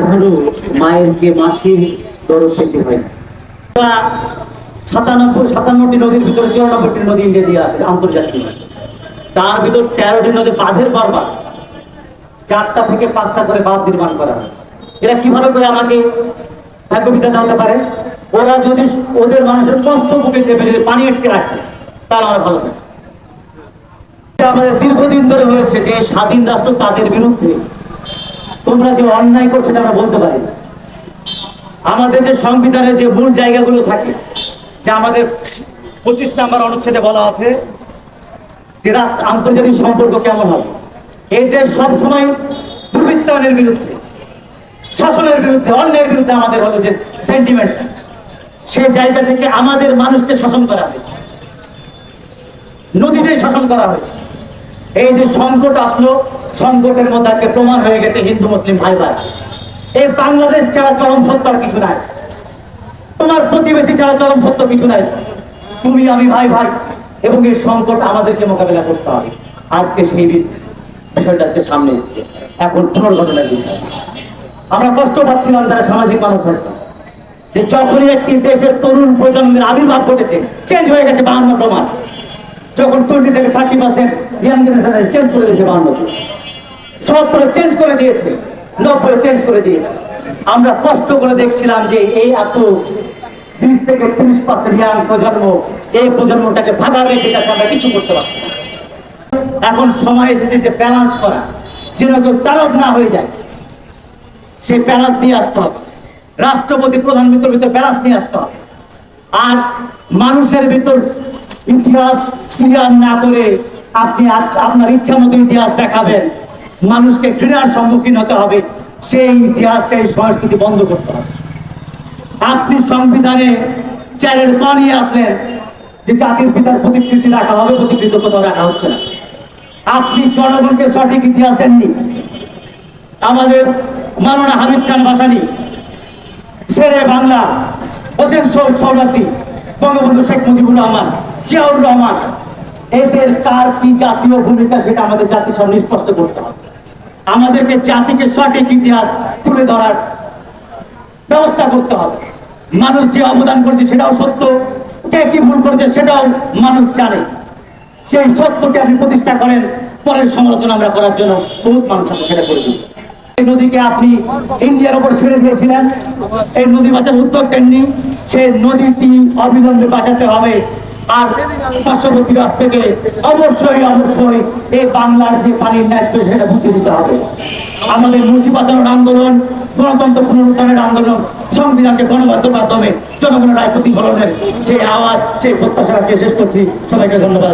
কখনো মায়ের যে মাসির দরদ বেশি হয়। না সাতানব্বই, সাতান্নটি নদীর ভিতরে চুরানব্বইটি নদী ইন্ডিয়া দিয়ে আসে, আন্তর্জাতিক তার ভিতর তেরোটি নদী বাঁধের পর বাঁধ চারটা থেকে পাঁচটা করে বাঁধ নির্মাণ করা হয়েছে। এরা কীভাবে করে আমাকে ভাগ্য বিধাতা হতে পারে? ওরা যদি ওদের মানুষের কষ্ট বুকে চেপে যদি পানি আটকে রাখে, তাহলে আমরা ভালো থাকি আমাদের দীর্ঘদিন ধরে হয়েছে যে স্বাধীন রাষ্ট্র তাদের বিরুদ্ধে তোমরা যে অন্যায় করছ আমরা বলতে পারি আমাদের যে সংবিধানের যে মূল জায়গাগুলো থাকে, যে আমাদের পঁচিশ নাম্বার অনুচ্ছেদে বলা আছে যে রাষ্ট্র আন্তর্জাতিক সম্পর্ক কেমন হবে? এই দেশ সবসময় দুর্বৃত্তায়নের বিরুদ্ধে, শাসনের বিরুদ্ধে অন্যের বিরুদ্ধে আমাদের হলো যে সেন্টিমেন্ট সেই জায়গা থেকে আমাদের মানুষকে শাসন করা হয়েছে। নদীদের শাসন করা হয়েছে। এই যে সংকট আসলো, সংকটের মধ্যে আজকে প্রমাণ হয়ে গেছে হিন্দু, মুসলিম ভাই ভাই। এই বাংলাদেশ ছাড়া চরম সত্য আর কিছু নাই। তোমার প্রতিবেশী ছাড়া চরম সত্য কিছু নাই। তুমি, আমি, ভাই ভাই, এবং এই সংকট আমাদেরকে মোকাবেলা করতে হবে। আজকে সেই বিষয়টা সামনে এসছে। এখন পুনর্গঠনের বিষয়। আমরা কষ্ট পাচ্ছিলাম যারা সামাজিক মানুষ হয়েছে। যে যখনই একটি দেশের তরুণ প্রজন্মের আবির্ভাব ঘটেছে চেঞ্জ হয়ে গেছে বাহান্ন প্রমাণ। যখন টোয়েন্টি থেকে thirty percent young generation change করে দিয়েছে বাহান্নতে সত্তরে চেঞ্জ করে দিয়েছে, নব্বই চেঞ্জ করে দিয়েছে। আমরা কষ্ট করে দেখছিলাম যে এই এত বিশ থেকে তিরিশ পার্সেন্ট ইয়াং প্রজন্ম, এই প্রজন্মটাকে ভাগা রেখে যাচ্ছে, আমরা কিছু করতে পারছি এখন সময় এসেছে যে ব্যালেন্স করা। যেন কেউ তারক না হয়ে যায় সেই ব্যালেন্স নিয়ে আসতে হবে। রাষ্ট্রপতি প্রধানমন্ত্রীর ভিতরে ব্যালেন্স নিয়ে আসতে হবে। আর মানুষের ভিতর ইতিহাস ক্লিয়ার না করে আপনি আপনার ইচ্ছা মতো ইতিহাস দেখাবেন। মানুষকে ঘৃণার সম্মুখীন হতে হবে। সেই ইতিহাস, সেই সংস্কৃতি বন্ধ করতে হবে। আপনি সংবিধানে চ্যানেল ক নিয়ে আসলেন যে জাতির পিতার প্রতিকৃতি রাখা হবে, প্রতিকৃত কোথাও রাখা হচ্ছে না। আপনি জনগণকে সঠিক ইতিহাস দেননি। আমাদের মাননা হামিদ খান ভাসানি শেরে বাংলা, হোসেন সৌরাতি বঙ্গবন্ধু শেখ মুজিবুর রহমান, জিয়াউর রহমান এদের কার কি জাতীয় ভূমিকা সেটা আমাদের জাতির সামনে স্পষ্ট করতে হবে। আমাদেরকে জাতিকে সঠিক ইতিহাস তুলে ধরার ব্যবস্থা করতে হবে। মানুষ যে অবদান করেছে সেটাও সত্য, কে কি ভুল করেছে সেটাও মানুষ জানে। সেই সত্যকে আপনি প্রতিষ্ঠা করেন, পরের সমালোচনা আমরা করার জন্য বহুত মানুষ আছে, সেটা করে এই নদীকে আপনি ইন্ডিয়ার ওপর ছেড়ে দিয়েছিলেন। এই নদী বাঁচার উদ্যোগ নেননি। সেই নদীটি অবিলম্বে বাঁচাতে হবে। অবশ্যই দিতে হবে। আমাদের মুজি বাঁচানোর আন্দোলন, গণতন্ত্র পুনরুদ্ধারের আন্দোলন, সংবিধানকে গণমাধ্যমের মাধ্যমে জনগণের রায় প্রতিফলনের যে আওয়াজ সেই প্রত্যাশা শেষ করছি। সবাইকে ধন্যবাদ